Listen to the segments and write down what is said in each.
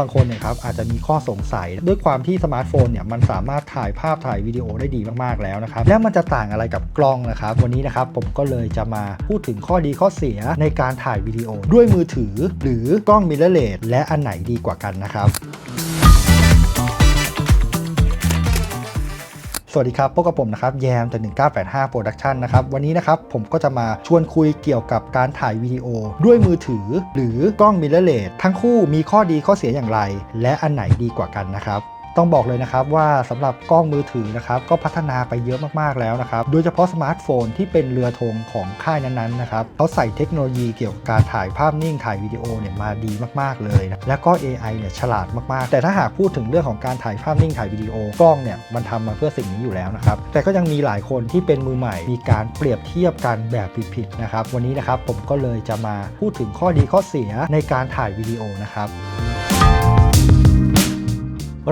บางคนเนี่ยครับอาจจะมีข้อสงสัย ด้วยความที่สมาร์ทโฟนเนี่ยมันสามารถถ่ายภาพถ่ายวิดีโอได้ดีมากๆแล้วนะครับแล้วมันจะต่างอะไรกับกล้องนะครับวันนี้นะครับผมก็เลยจะมาพูดถึงข้อดีข้อเสียในการถ่ายวิดีโอ ด้วยมือถือ หรือกล้องมิเรอร์เลสและอันไหนดีกว่ากันนะครับ สวัสดีครับพบกับผมนะครับแยมจาก1985 Production นะครับ วันนี้นะครับผมก็จะมาชวนคุยเกี่ยวกับการถ่ายวิดีโอ ด้วยมือถือ หรือกล้องมิเรเลสทั้งคู่มีข้อดีข้อเสียอย่างไร และอันไหนดีกว่ากันนะครับ ต้องบอกเลยนะครับว่าสำหรับกล้องมือถือนะครับก็พัฒนาไปเยอะมากๆแล้วนะครับ โดยเฉพาะสมาร์ทโฟนที่เป็นเรือธงของค่ายนั้นๆนะครับเขาใส่เทคโนโลยีเกี่ยวกับการถ่ายภาพนิ่งถ่ายวิดีโอเนี่ยมาดีมากๆเลยนะแล้วก็ AI เนี่ยฉลาดมากๆ แต่ถ้าหากพูดถึงเรื่องของการถ่ายภาพนิ่งถ่ายวิดีโอกล้องเนี่ยมันทำมาเพื่อสิ่งนี้อยู่แล้วนะครับแต่ก็ยังมีหลายคนที่เป็นมือใหม่ มีการเปรียบเทียบกันแบบผิดๆนะครับวันนี้นะครับผมก็เลยจะมาพูดถึงข้อดีข้อเสียในการถ่ายวิดีโอนะครับ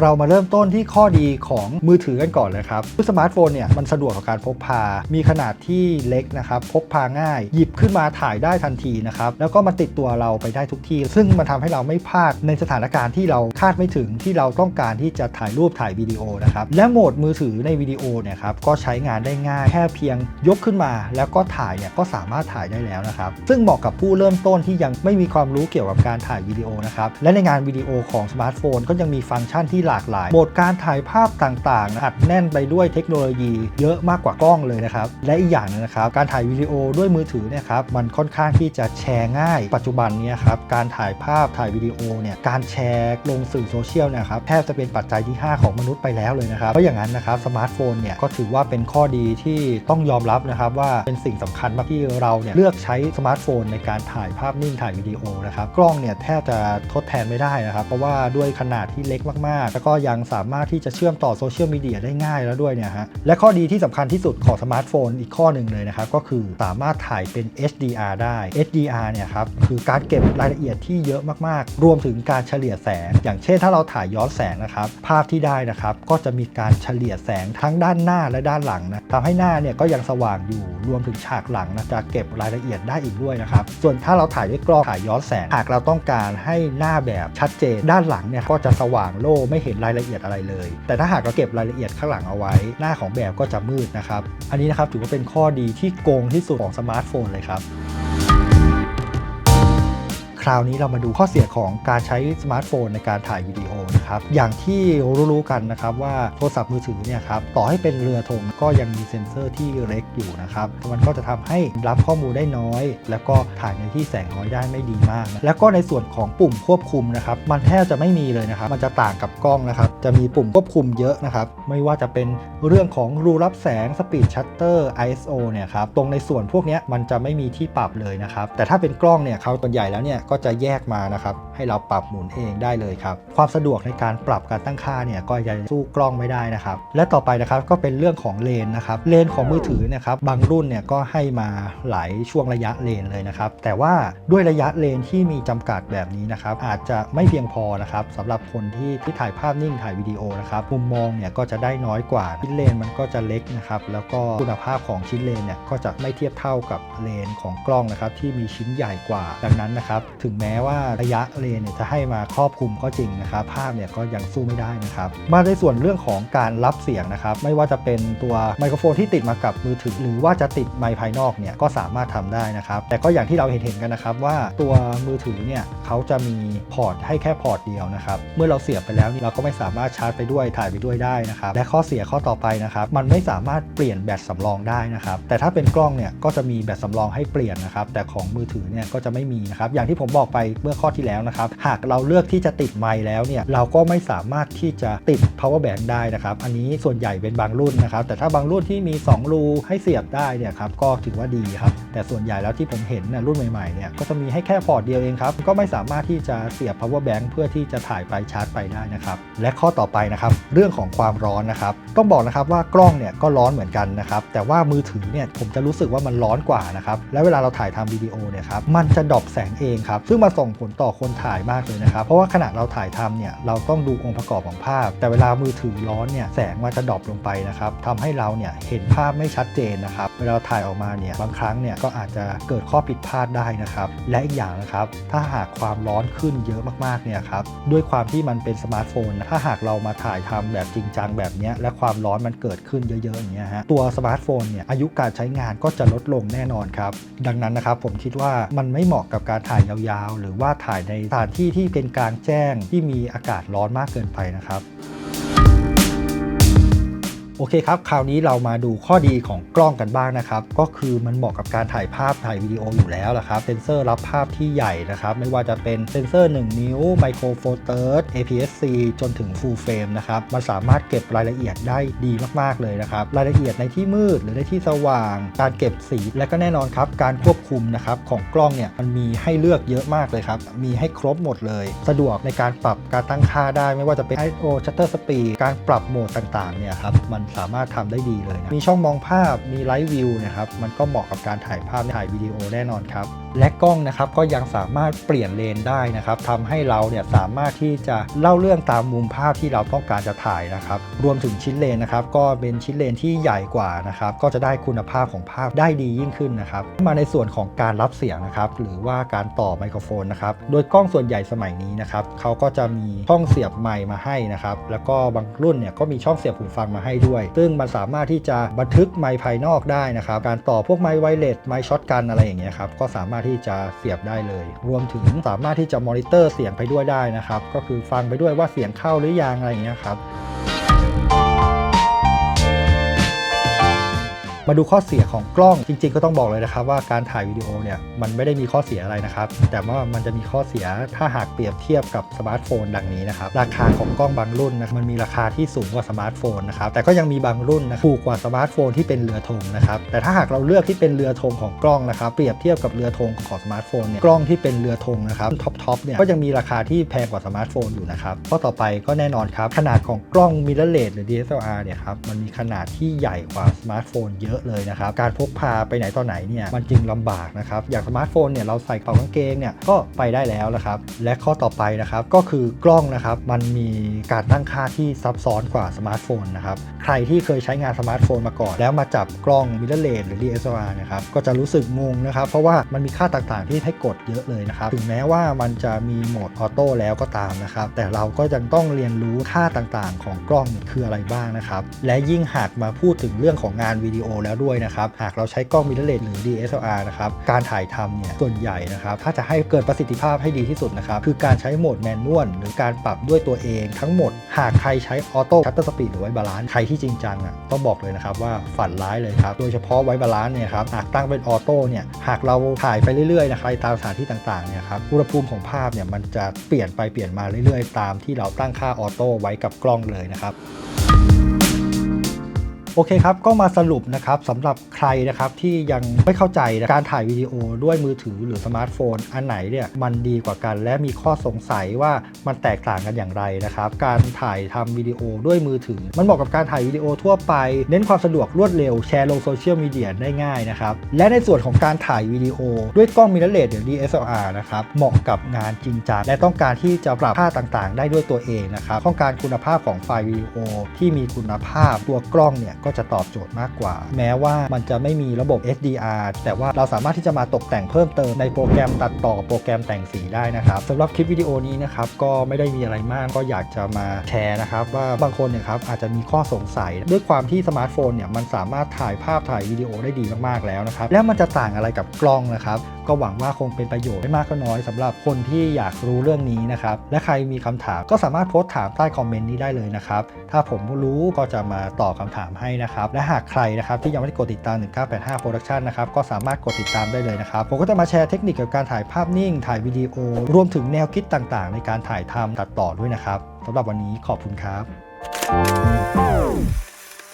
เรามาเริ่มต้นที่ข้อดีของมือถือกันก่อนเลยครับสมาร์ทโฟนเนี่ยมันสะดวกกับการพกพา มีขนาดที่เล็กนะครับ พกพาง่าย หยิบขึ้นมาถ่ายได้ทันทีนะครับ แล้วก็มาติดตัวเราไปได้ทุกที่ ซึ่งมันทำให้เราไม่พลาดในสถานการณ์ที่เราคาดไม่ถึงที่เราต้องการที่จะถ่ายรูปถ่ายวิดีโอนะครับ และโหมดมือถือในวิดีโอเนี่ยครับก็ใช้งานได้ง่ายแค่เพียงยกขึ้นมา แล้วก็ถ่ายเนี่ยก็สามารถถ่ายได้แล้วนะครับ ซึ่งเหมาะกับผู้เริ่มต้นที่ยังไม่มีความรู้เกี่ยวกับการถ่ายวิดีโอนะครับ และในงานวิดีโอของสมาร์ทโฟนก็ยังมีฟังก์ชันที่หลากหลาย โหมดการถ่ายภาพต่างๆ อัดแน่นไปด้วยเทคโนโลยีเยอะมากกว่ากล้องเลยนะครับ และอีกอย่างนึงนะครับ การถ่ายวิดีโอด้วยมือถือเนี่ยครับ มันค่อนข้างที่จะแชร์ง่าย ปัจจุบันนี้ครับ การถ่ายภาพถ่ายวิดีโอเนี่ย การแชร์ลงสื่อโซเชียลนะครับ แทบจะเป็นปัจจัยที่ 5 ของมนุษย์ไปแล้วเลยนะครับ เพราะอย่างนั้นนะครับ สมาร์ทโฟนเนี่ย ก็ถือว่าเป็นข้อดีที่ต้องยอมรับนะครับว่าเป็นสิ่งสำคัญมากที่เราเนี่ยเลือกใช้สมาร์ทโฟนในการถ่ายภาพนิ่งถ่ายวิดีโอนะครับ กล้องเนี่ยแทบจะทดแทนไม่ได้นะครับ เพราะว่าด้วยขนาดที่เล็กมากๆแล้วก็ยังสามารถที่จะเชื่อมต่อโซเชียลมีเดียได้ง่ายแล้วด้วยเนี่ยฮะและข้อดีที่สำคัญที่สุดของสมาร์ทโฟนอีกข้อหนึ่งเลยนะครับก็คือสามารถถ่ายเป็น HDR ได้ HDR เนี่ยครับคือการเก็บรายละเอียดที่เยอะมากๆ รวมถึงการเฉลี่ยแสง อย่างเช่นถ้าเราถ่ายย้อนแสงนะครับภาพที่ได้นะครับก็จะมีการเฉลี่ยแสงทั้งด้านหน้าและด้านหลังนะทำให้หน้าเนี่ยก็ยังสว่างอยู่รวมถึงฉากหลังนะจะเก็บรายละเอียดได้อีกด้วยนะครับส่วนถ้าเราถ่ายด้วยกล้องถ่ายย้อนแสงหากเราต้องการให้หน้าแบบชัดเจนด้านหลังเนี่ยก็จะสว่างโล่ไม่เห็นรายละเอียดอะไรเลย แต่ถ้าหากเราเก็บรายละเอียดข้างหลังเอาไว้ หน้าของแบบก็จะมืดนะครับ อันนี้นะครับถือว่าเป็นข้อดีที่โกงที่สุดของสมาร์ทโฟนเลยครับคราวนี้เรามาดูข้อเสียของการใช้สมาร์ทโฟนในการถ่ายวิดีโอ นะครับอย่างที่รู้ๆกันนะครับว่าโทรศัพท์มือถือเนี่ยครับต่อให้เป็นเรือธงก็ยังมีเซ็นเซอร์ที่เล็กอยู่นะครับมันก็จะทำให้รับข้อมูลได้น้อย แล้วก็ถ่ายในที่แสงน้อยได้ไม่ดีมากนะแล้วก็ในส่วนของปุ่มควบคุมนะครับมันแทบจะไม่มีเลยนะครับมันจะต่างกับกล้องนะครับจะมีปุ่มควบคุมเยอะนะครับไม่ว่าจะเป็นเรื่องของรูรับแสง Speed Shutter ISO เนี่ยครับตรงในส่วนพวกนี้มันจะไม่มีที่ปรับเลยนะครับแต่ถ้าเป็นกล้องเนี่ยเขาตัวใหญ่แล้วเนี่ยก็จะแยกมานะครับให้เราปรับหมุนเองได้เลยครับความสะดวกในการปรับการตั้งค่าเนี่ยก็ยังสู้กล้องไม่ได้นะครับ และต่อไปนะครับก็เป็นเรื่องของเลนนะครับเลนของมือถือเนะครับบางรุ่นเนี่ยก็ให้มาหลายช่วงระยะเลนเลยนะครับ แต่ว่าด้วยระยะเลนที่มีจำกัดแบบนี้นะครับ อาจจะไม่เพียงพอนะครับสำหรับคนที่ที่ถ่ายภาพนิ่งถ่ายวิดีโอนะครับมุมมองเนี่ยก็จะได้น้อยกว่าชิ้นเลนมันก็จะเล็กนะครับแล้วก็คุณภาพของชิ้นเลนเนี่ยก็จะไม่เทียบเท่ากับเลนของกล้องนะครับที่มีชิ้นใหญ่กว่าดังนั้นนะครับ ถึงแม้ว่าระยะเลนเนี่ยจะให้มาครอบคลุมก็จริงนะครับภาพเนี่ยก็ยังสู้ไม่ได้นะครับ มาในส่วนเรื่องของการรับเสียงนะครับ ไม่ว่าจะเป็นตัวไมโครโฟนที่ติดมากับมือถือ หรือว่าจะติดไมค์ภายนอกเนี่ยก็สามารถทำได้นะครับ แต่ก็อย่างที่เราเห็นเห็นกันนะครับว่าตัวมือถือเนี่ยเขาจะมีพอร์ตให้แค่พอร์ตเดียวนะครับ เมื่อเราเสียบไปแล้วนี่เราก็ไม่สามารถชาร์จไปด้วยถ่ายไปด้วยได้นะครับ และข้อเสียข้อต่อไปนะครับ มันไม่สามารถเปลี่ยนแบตสำรองได้นะครับ แต่ถ้าเป็นกล้องเนี่ยก็จะมีแบตสำรองให้เปลี่ยนนะครับ แต่ของมือถือเนี่ยก็จะไม่มีนะครับ อย่างที่ผมบอกไปเมื่อข้อที่แล้วนะครับ หากเราเลือกที่จะติดไมค์แล้วเนี่ยเราก็ไม่สามารถที่จะติด power bank ได้นะครับ อันนี้ส่วนใหญ่เป็นบางรุ่นนะครับ แต่ถ้าบางรุ่นที่มี 2 รูให้เสียบได้เนี่ยครับก็ถือว่าดีครับ แต่ส่วนใหญ่แล้วที่ผมเห็นนะรุ่นใหม่ๆเนี่ยก็จะมีให้แค่พอร์ตเดียวเองครับ ก็ไม่สามารถที่จะเสียบ power bank เพื่อที่จะถ่ายไปชาร์จไปได้นะครับ และข้อต่อไปนะครับเรื่องของความร้อนนะครับ ต้องบอกนะครับว่ากล้องเนี่ยก็ร้อนเหมือนกันนะครับ แต่ว่ามือถือเนี่ยผมจะรู้สึกว่ามันร้อนกว่านะครับ และเวลาเราถ่ายทำวิดีโอเนี่ยครับ มันจะดรอปแสงเองครับ ซึ่งมาส่งผลต่อคนถ่ายมากเลยนะครับ เพราะว่าขณะเราถ่ายทำเนี่ยเราต้องดูองค์ประกอบของภาพ แต่เวลามือถือร้อนเนี่ยแสงมันจะดรอปลงไปนะครับทำให้เราเนี่ยเห็นภาพไม่ชัดเจนนะครับเวลาถ่ายออกมาเนี่ยบางครั้งเนี่ยก็อาจจะเกิดข้อผิดพลาดได้นะครับและอีกอย่างนะครับถ้าหากความร้อนขึ้นเยอะมากๆเนี่ยครับด้วยความที่มันเป็นสมาร์ทโฟน ถ้าหากเรามาถ่ายทำแบบจริงจังแบบนี้และความร้อนมันเกิดขึ้นเยอะๆอย่างเงี้ยฮะตัวสมาร์ทโฟนเนี่ยอายุการใช้งานก็จะลดลงแน่นอนครับดังนั้นนะครับผมคิดว่ามันไม่เหมาะกับการถ่ายยาวๆ หรือว่าถ่ายในสถานที่ที่เป็นกลางแจ้งที่มีอากาศร้อนมากเกินไปนะครับ โอเคครับ คราวนี้เรามาดูข้อดีของกล้องกันบ้างนะครับ ก็คือมันเหมาะกับการถ่ายภาพถ่ายวิดีโออยู่แล้วละครับ เซนเซอร์รับภาพที่ใหญ่นะครับ ไม่ว่าจะเป็นเซนเซอร์ 1 นิ้ว ไมโครโฟเตอร์ APS-C จนถึง Full Frame นะครับ มันสามารถเก็บรายละเอียดได้ดีมากๆเลยนะครับ รายละเอียดในที่มืดหรือในที่สว่าง การเก็บสี และก็แน่นอนครับ การควบคุมนะครับของกล้องเนี่ย มันมีให้เลือกเยอะมากเลยครับ มีให้ครบหมดเลย สะดวกในการปรับการตั้งค่าได้ ไม่ว่าจะเป็น ISO Shutter Speed การปรับโหมดต่างๆ เนี่ยครับ มันสามารถทำได้ดีเลยนะมีช่องมองภาพมีไลท์วิวนะครับมันก็เหมาะกับการถ่ายภาพถ่ายวิดีโอแน่นอนครับ และกล้องนะครับก็ยังสามารถเปลี่ยนเลนได้นะครับทำให้เราเนี่ยสามารถที่จะเล่าเรื่องตามมุมภาพที่เราต้องการจะถ่ายนะครับ รวมถึงชิ้นเลนนะครับ ก็เป็นชิ้นเลนที่ใหญ่กว่านะครับ ก็จะได้คุณภาพของภาพได้ดียิ่งขึ้นนะครับ มาในส่วนของการรับเสียงนะครับ หรือว่าการต่อไมโครโฟนนะครับ โดยกล้องส่วนใหญ่สมัยนี้นะครับเขาก็จะมีช่องเสียบไมค์มาให้นะครับ แล้วก็บางรุ่นเนี่ยก็มีช่องเสียบหูฟังมาให้ด้วย ซึ่งมันสามารถที่จะบันทึกไมค์ภายนอกได้นะครับ การต่อพวกไมค์ไวเลสไมค์ช็อตกันอะไรอย่างเงี้ยครับ ก็สามารถที่จะเสียบได้เลย รวมถึงสามารถที่จะมอนิเตอร์เสียงไปด้วยได้นะครับ ก็คือฟังไปด้วยว่าเสียงเข้าหรือยังอะไรอย่างเงี้ยครับ มาดูข้อเสียของกล้องจริง ๆ ก็ต้องบอกเลยนะครับว่าการถ่ายวิดีโอเนี่ยมันไม่ได้มีข้อเสียอะไรนะครับ แต่ว่ามันจะมีข้อเสียถ้าหากเปรียบเทียบกับสมาร์ทโฟนดังนี้นะครับราคาของกล้องบางรุ่นนะมันมีราคาที่สูงกว่าสมาร์ทโฟนนะครับแต่ก็ยังมีบางรุ่นนะถูกกว่าสมาร์ทโฟนที่เป็นเรือธงนะครับแต่ถ้าหากเราเลือกที่เป็นเรือธงของกล้องนะครับเปรียบเทียบกับเรือธงของสมาร์ทโฟนเนี่ยกล้องที่เป็นเรือธงนะครับท็อปทอปเนี่ยก็ยังมีราคาที่แพงกว่าสมาร์ทโฟนอยู่นะครับข้อต่อไปก็แน่นอนครับขนาดของกล้องมิเรเลสหรือ DSLR เนี่ยครับมันมีขนาดที่ใหญ่กว่าสมาร์ทโฟนเยอะเลยนะครับ การพกพาไปไหนต่อไหนเนี่ยมันจึงลำบากนะครับ อย่างสมาร์ทโฟนเนี่ยเราใส่กระเป๋ากางเกงเนี่ยก็ไปได้แล้วนะครับ และข้อต่อไปนะครับก็คือกล้องนะครับมันมีการตั้งค่าที่ซับซ้อนกว่าสมาร์ทโฟนนะครับใครที่เคยใช้งานสมาร์ทโฟนมาก่อน แล้วมาจับกล้องมิเรเลสหรือ DSLR นะครับก็จะรู้สึกงงนะครับ เพราะว่ามันมีค่าต่างๆที่ให้กดเยอะเลยนะครับ ถึงแม้ว่ามันจะมีโหมดออโต้แล้วก็ตามนะครับ แต่เราก็ยังต้องเรียนรู้ค่าต่างๆ ของกล้องคืออะไรบ้างนะครับ และยิ่งหากมาพูดถึงเรื่องของงานวิดีโอแล้วด้วยนะครับ หากเราใช้กล้องมิเรเลสหรือ DSLR นะครับ การถ่ายทำเนี่ยส่วนใหญ่นะครับ ถ้าจะให้เกิดประสิทธิภาพให้ดีที่สุดนะครับ คือการใช้โหมดแมนนวลหรือการปรับด้วยตัวเองทั้งหมด หากใครใช้ออโต้ชัตเตอร์สปีดหรือไว้บาลานซ์ใครทจริงจังอะต้องบอกเลยนะครับว่าฝันร้ายเลยครับโดยเฉพาะไว้บาลานซ์เนี่ยครับหากตั้งเป็นออโต้เนี่ยหากเราถ่ายไปเรื่อยๆนะครับตามสถานที่ต่างๆเนี่ยครับอุณหภูมิของภาพเนี่ยมันจะเปลี่ยนไปเปลี่ยนมาเรื่อยๆ ตามที่เราตั้งค่าออโต้ไว้กับกล้องเลยนะครับ โอเคครับ ก็มาสรุปนะครับสำหรับใครนะครับที่ยังไม่เข้าใจนะการถ่ายวิดีโอด้วยมือถือหรือสมาร์ทโฟน อันไหนเนี่ยมันดีกว่ากัน และมีข้อสงสัยว่ามันแตกต่างกันอย่างไรนะครับ การถ่ายทำวิดีโอด้วยมือถือ มันเหมาะกับการถ่ายวิดีโอทั่วไป เน้นความสะดวกรวดเร็วแชร์ลงโซเชียลมีเดียได้ง่ายนะครับและในส่วนของการถ่ายวิดีโอ ด้วยกล้องมิเรเลสหรือ DSLR นะครับเหมาะกับงานจริงจังและต้องการที่จะปรับค่าต่างๆ ได้ด้วยตัวเองนะครับต้องการคุณภาพของไฟล์วิดีโอที่มีคุณภาพตัวกล้องเนี่ยก็จะตอบโจทย์มากกว่า แม้ว่ามันจะไม่มีระบบ HDR แต่ว่าเราสามารถที่จะมาตกแต่งเพิ่มเติมในโปรแกรมตัดต่อโปรแกรมแต่งสีได้นะครับสำหรับคลิปวิดีโอนี้นะครับก็ไม่ได้มีอะไรมากก็อยากจะมาแชร์นะครับว่าบางคนเนี่ยครับอาจจะมีข้อสงสัย ด้วยความที่สมาร์ทโฟนเนี่ยมันสามารถถ่ายภาพถ่ายวิดีโอได้ดีมากๆแล้วนะครับแล้วมันจะต่างอะไรกับกล้องนะครับก็หวังว่าคงเป็นประโยชน์ไม่มากก็น้อยสำหรับคนที่อยากรู้เรื่องนี้นะครับ และใครมีคำถามก็สามารถโพสต์ถามใต้คอมเมนต์นี้ได้เลยนะครับ ถ้าผมรู้ก็จะมาตอบคำถามให้นะครับ และหากใครนะครับที่ยังไม่ได้กดติดตาม 1985 Production นะครับ ก็สามารถกดติดตามได้เลยนะครับ ผมก็จะมาแชร์เทคนิคเกี่ยวกับการถ่ายภาพนิ่ง ถ่ายวิดีโอ รวมถึงแนวคิดต่างๆ ในการถ่ายทำตัดต่อด้วยนะครับสำหรับวันนี้ขอบคุณครับ